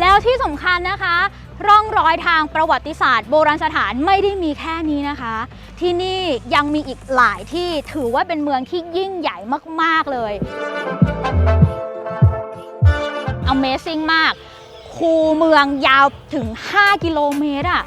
แล้วที่สำคัญนะคะ ร่องรอยทางประวัติศาสตร์ โบราณสถานไม่ได้มีแค่นี้นะคะ ที่นี่ยังมีอีกหลายที่ถือว่าเป็นเมืองที่ยิ่งใหญ่มาก ๆ เลย Amazing มาก คูเมืองยาวถึง 5 กิโลเมตรอะ